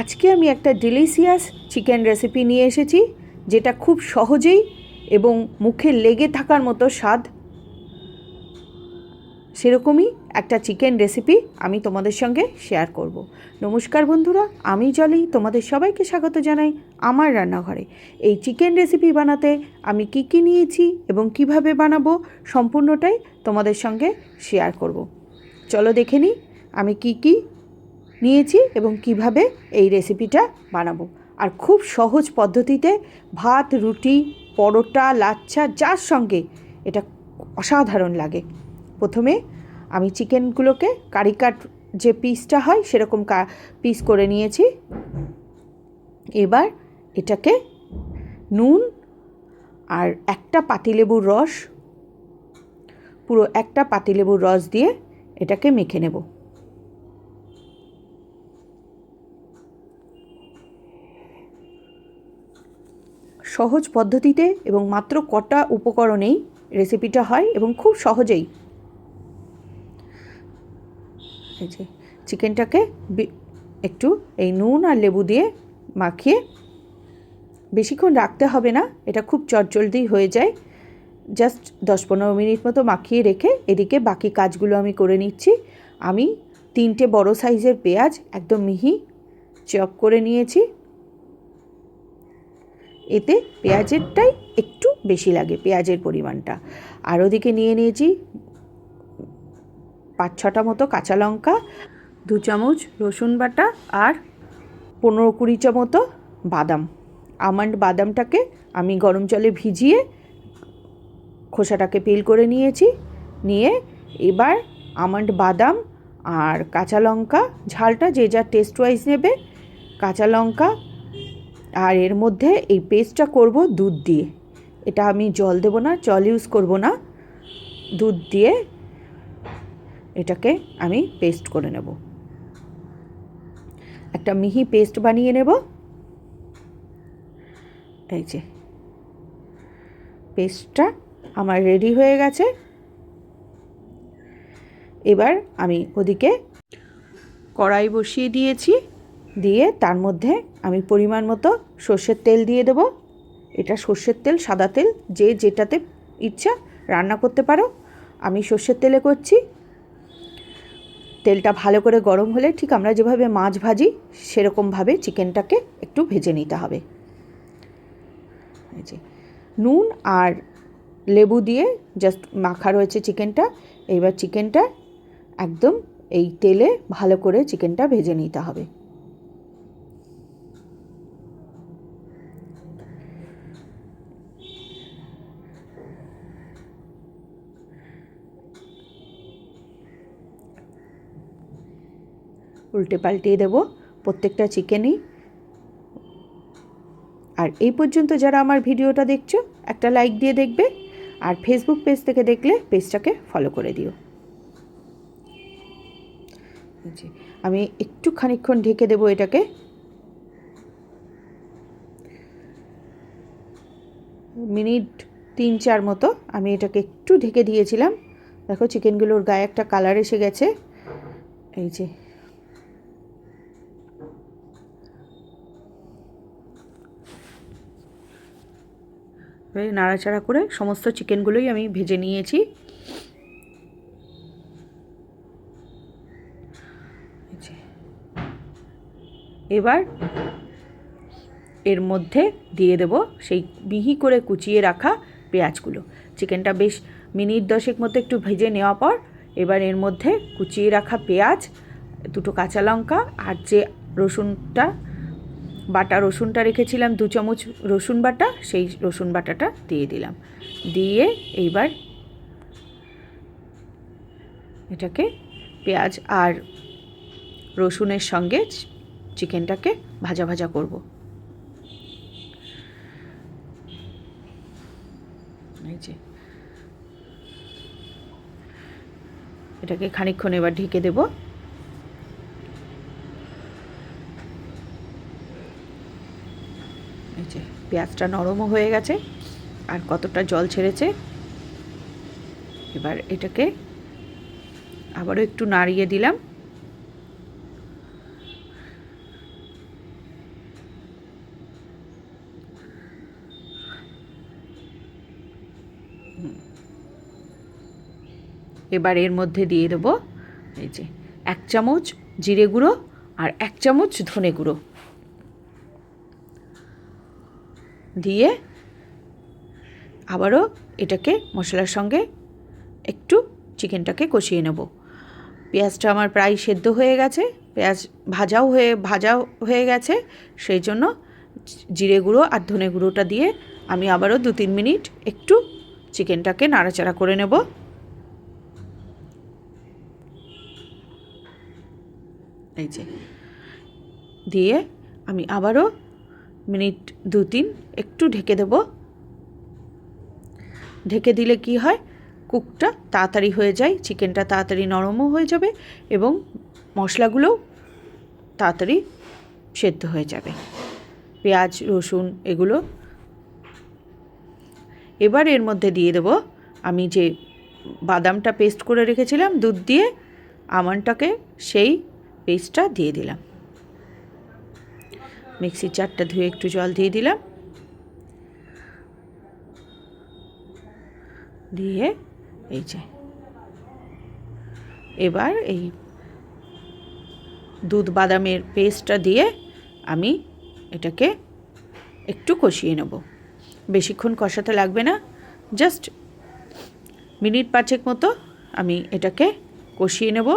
আজকে আমি একটা ডিলিশিয়াস চিকেন রেসিপি নিয়ে এসেছি, যেটা খুব সহজেই এবং মুখে লেগে থাকার মতো স্বাদ সেরকমই একটা চিকেন রেসিপি আমি তোমাদের সঙ্গে শেয়ার করব। নমস্কার বন্ধুরা, আমি জলি, তোমাদের সবাইকে স্বাগত জানাই আমার রান্নাঘরে এই চিকেন রেসিপি বানাতে আমি কি কি নিয়েছি এবং কীভাবে বানাবো সম্পূর্ণটাই তোমাদের সঙ্গে শেয়ার করব। চলো দেখে নিই, আমি কি কি নিয়েছি এবং কীভাবে এই রেসিপিটা বানাবো। আর খুব সহজ পদ্ধতিতে ভাত, রুটি, পরোটা, লাচ্ছা, যার সঙ্গে এটা অসাধারণ লাগে। প্রথমে আমি চিকেনগুলোকে কারি কাট যে পিসটা হয় সেরকম কা পিস করে নিয়েছি। এবার এটাকে নুন আর একটা পাতিলেবুর রস, পুরো একটা পাতিলেবুর রস দিয়ে এটাকে মেখে নেব। সহজ পদ্ধতিতে এবং মাত্র কটা উপকরণেই রেসিপিটা হয় এবং খুব সহজেই। চিকেনটাকে একটু এই নুন আর লেবু দিয়ে মাখিয়ে বেশিক্ষণ রাখতে হবে না, এটা খুব চটজলদি হয়ে যায়। জাস্ট দশ পনেরো মিনিট মতো মাখিয়ে রেখে এদিকে বাকি কাজগুলো আমি করে নিচ্ছি। আমি তিনটে বড় সাইজের পেঁয়াজ একদম মিহি চপ করে নিয়েছি। এতে পেঁয়াজেরটাই একটু বেশি লাগে, পেঁয়াজের পরিমাণটা। আর ওদিকে নিয়ে নিয়েছি পাঁচ ছটা মতো কাঁচা লঙ্কা, দু চামচ রসুন বাটা আর পনেরো কুড়িটা মতো বাদাম। আমন্ড বাদামটাকে আমি গরম জলে ভিজিয়ে খোসাটাকে পিল করে নিয়েছি। নিয়ে এবার আমন্ড বাদাম আর কাঁচা লঙ্কা, ঝালটা যে যা টেস্ট ওয়াইজ নেবে, কাঁচা লঙ্কা আর এর মধ্যে এই পেস্টটা করব দুধ দিয়ে। এটা আমি জল দেব না, জল ইউজ করব না। দুধ দিয়ে এটাকে আমি পেস্ট করে নেব। একটা মিহি পেস্ট বানিয়ে নেব। এই যে পেস্টটা আমার রেডি হয়ে গেছে। এবার আমি ওদিকে কড়াই বসিয়ে দিয়েছি। দিয়ে তার মধ্যে আমি পরিমাণ মতো সর্ষের তেল দিয়ে দেবো। এটা সর্ষের তেল, সাদা তেল, যে যেটাতে ইচ্ছা রান্না করতে পারো। আমি সর্ষের তেলে করছি। তেলটা ভালো করে গরম হলে ঠিক আমরা যেভাবে মাছ ভাজি, সেরকমভাবে চিকেনটাকে একটু ভেজে নিতে হবে। নুন আর লেবু দিয়ে জাস্ট মাখা রয়েছে চিকেনটা। এইবার চিকেনটা একদম এই তেলে ভালো করে চিকেনটা ভেজে নিতে হবে। উল্টে পাল্টিয়ে দেবো, প্রত্যেকটা চিকেনই। আর এই পর্যন্ত যারা আমার ভিডিওটা দেখছ, একটা লাইক দিয়ে দেখবে, আর ফেসবুক পেজ থেকে দেখলে পেজটাকে ফলো করে দিও। আমি একটু খানিক্ষণ ঢেকে দেবো এটাকে। মিনিট তিন চার মতো আমি এটাকে একটু ঢেকে দিয়েছিলাম। দেখো, চিকেনগুলোর গায়ে একটা কালার এসে গেছে। এই যে নাড়াচাড়া করে সমস্ত চিকেনগুলোই আমি ভেজে নিয়েছি। এবার এর মধ্যে দিয়ে দেব সেই মিহি করে কুচিয়ে রাখা পেঁয়াজগুলো। চিকেনটা বেশ মিনিট দশেক মতো একটু ভেজে নেওয়া পর এবার এর মধ্যে কুচিয়ে রাখা পেঁয়াজ, দুটো কাঁচা লঙ্কা আর যে রসুনটা বাটা রসুনটা রেখেছিলাম, দু চামচ রসুন বাটা, সেই রসুন বাটাটা দিয়ে দিলাম। দিয়ে এইবার এটাকে পেঁয়াজ আর রসুনের সঙ্গে চিকেনটাকে ভাজা ভাজা করব। এই যে। এটাকে খানিক্ষণ এবার ঢেকে দেবো। পেঁয়াজটা নরমও হয়ে গেছে আর কতটা জল ছেড়েছে। এবার এটাকে আবারও একটু নাড়িয়ে দিলাম। এবার এর মধ্যে দিয়ে দেবো এই যে এক চামচ জিরে গুঁড়ো আর এক চামচ ধনে গুঁড়ো। দিয়ে আবারও এটাকে মশলার সঙ্গে একটু চিকেনটাকে কষিয়ে নেব। পেঁয়াজটা আমার প্রায় সেদ্ধ হয়ে গেছে, পেঁয়াজ ভাজাও হয়ে ভাজাও হয়ে গেছে, সেই জন্য জিরে গুঁড়ো আর ধনে গুঁড়োটা দিয়ে আমি আবারও দু তিন মিনিট একটু চিকেনটাকে নাড়াচাড়া করে নেব। এই যে, দিয়ে আমি আবারও মিনিট দু তিন একটু ঢেকে দেব। ঢেকে দিলে কি হয়? কুকটা তাড়াতাড়ি হয়ে যায়, চিকেনটা তাড়াতাড়ি নরমও হয়ে যাবে এবং মশলাগুলোও তাড়াতাড়ি সেদ্ধ হয়ে যাবে। পেঁয়াজ, রসুন এগুলো এবার এর মধ্যে দিয়ে দেব। আমি যে বাদামটা পেস্ট করে রেখেছিলাম, দুধ দিয়ে আমনটাকে সেই পেস্টটা দিয়ে দিলাম। মিক্সির চারটা ধুয়ে একটু জল দিয়ে দিলাম। দিয়ে এই যে, এবার এই দুধ বাদামের পেস্টটা দিয়ে আমি এটাকে একটু কষিয়ে নেব। বেশিক্ষণ কষাতে লাগবে না জাস্ট মিনিট পাঁচেক মতো আমি এটাকে কষিয়ে নেব।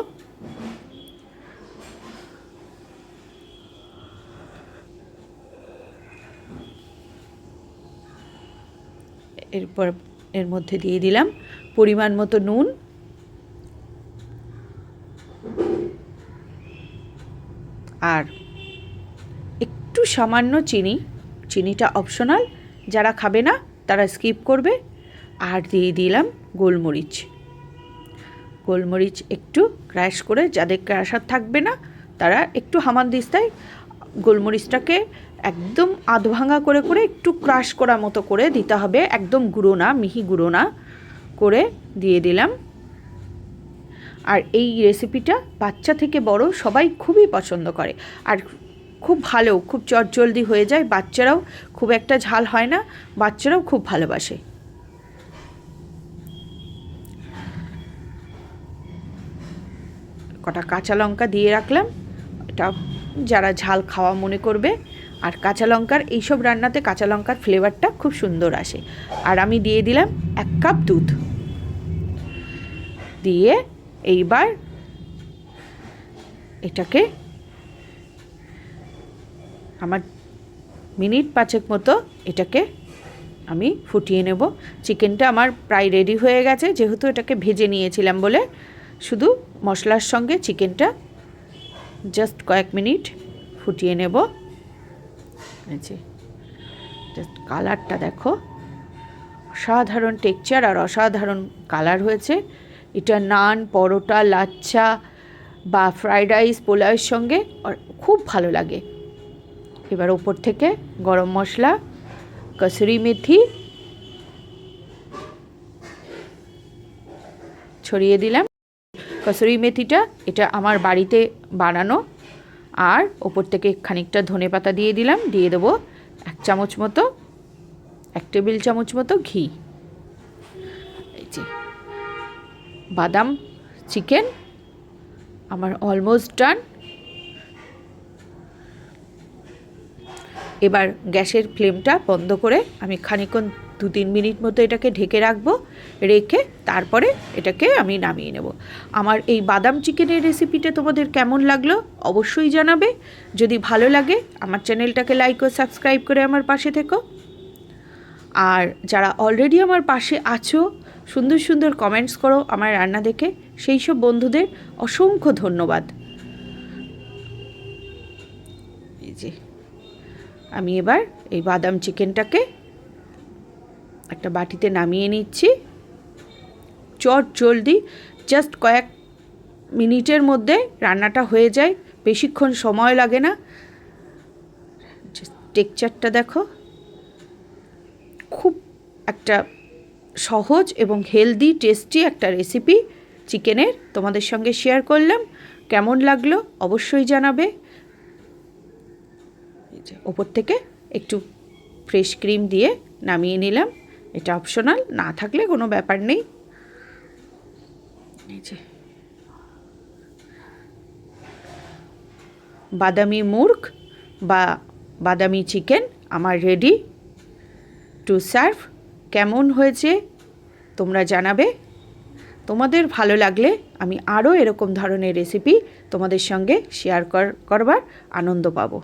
এরপর এর মধ্যে দিয়ে দিলাম পরিমাণ মতো নুন। আর একটু সামান্য চিনি। চিনিটা অপশনাল যারা খাবে না, তারা স্কিপ করবে। আর দিয়ে দিলাম গোলমরিচ। গোলমরিচ একটু ক্র্যাশ করে, যাদের ক্র্যাশার থাকবে না, তারা একটু হামানদিস্তায় গোলমরিচটাকে একদম আধ ভাঙা করে করে একটু ক্রাশ করার মতো করে দিতে হবে। একদম গুঁড়ো না, মিহি গুঁড়ো না করে দিয়ে দিলাম। আর এই রেসিপিটা বাচ্চা থেকে বড় সবাই খুবই পছন্দ করে। আর খুব ভালো, খুব চটজলদি হয়ে যায়। বাচ্চারাও খুব একটা ঝাল হয় না, বাচ্চারাও খুব ভালোবাসে। কটা কাঁচা লঙ্কা দিয়ে রাখলাম। এটা যারা ঝাল খাওয়া মনে করবে আর কাঁচা লঙ্কার, এইসব রান্নাতে কাঁচা লঙ্কার ফ্লেভারটা খুব সুন্দর আসে। আর আমি দিয়ে দিলাম এক কাপ দুধ। দিয়ে এইবার এটাকে আমার মিনিট পাঁচেক মতো এটাকে আমি ফুটিয়ে নেব। চিকেনটা আমার প্রায় রেডি হয়ে গেছে, যেহেতু এটাকে ভেজে নিয়েছিলাম বলে। শুধু মশলার সঙ্গে চিকেনটা জাস্ট কয়েক মিনিট ফুটিয়ে নেব। যে কালারটা দেখো। অসাধারণ টেক্সচার আর অসাধারণ কালার হয়েছে। এটা নান, পরোটা, লাচ্ছা বা ফ্রাইড রাইস পোলাওয়ের সঙ্গে খুব ভালো লাগে। এবার ওপর থেকে গরম মশলা, কসুরি মেথি ছড়িয়ে দিলাম। কসুরি মেথিটা এটা আমার বাড়িতে বানানো আর ওপর থেকে খানিকটা ধনে পাতা দিয়ে দিলাম, দিয়ে দেবো এক চামচ মতো, এক টেবিল চামচ মতো ঘি। এই যে, বাদাম, চিকেন, আমার অলমোস্ট ডান এবার গ্যাসের ফ্লেমটা বন্ধ করে আমি খানিকক্ষণ দু তিন মিনিট মতো এটাকে ঢেকে রাখব, রেখে তারপরে এটাকে আমি নামিয়ে নেব। আমার এই বাদাম চিকেনের রেসিপিটা তোমাদের কেমন লাগল অবশ্যই জানাবে। যদি ভালো লাগে, আমার চ্যানেলটাকে লাইক ও সাবস্ক্রাইব করে আমার পাশে থেকো। আর যারা অলরেডি আমার পাশে আছো, সুন্দর সুন্দর কমেন্টস করো আমার রান্না দেখে। সেই সব বন্ধুদের অসংখ্য ধন্যবাদ। আমি এবার এই বাদাম চিকেনটাকে একটা বাটিতে নামিয়ে নিচ্ছি। চট জলদি জাস্ট কয়েক মিনিটের মধ্যে রান্নাটা হয়ে যায়। বেশিক্ষণ সময় লাগে না। টেক্সচারটা দেখো। খুব একটা সহজ এবং হেলদি টেস্টি একটা রেসিপি চিকেনের তোমাদের সঙ্গে শেয়ার করলাম। কেমন লাগল অবশ্যই জানাবে। ওপর থেকে একটু ফ্রেশ ক্রিম দিয়ে নামিয়ে নিলাম। এটা অপশনাল না থাকলে কোনো ব্যাপার নেই। এই যে। বাদামি মুর্গ বা বাদামি চিকেন আমার রেডি টু সার্ভ কেমন হয়েছে তোমরা জানাবে। তোমাদের ভালো লাগলে আমি আরও এরকম ধরনের রেসিপি তোমাদের সঙ্গে শেয়ার কর, করবার আনন্দ পাবো।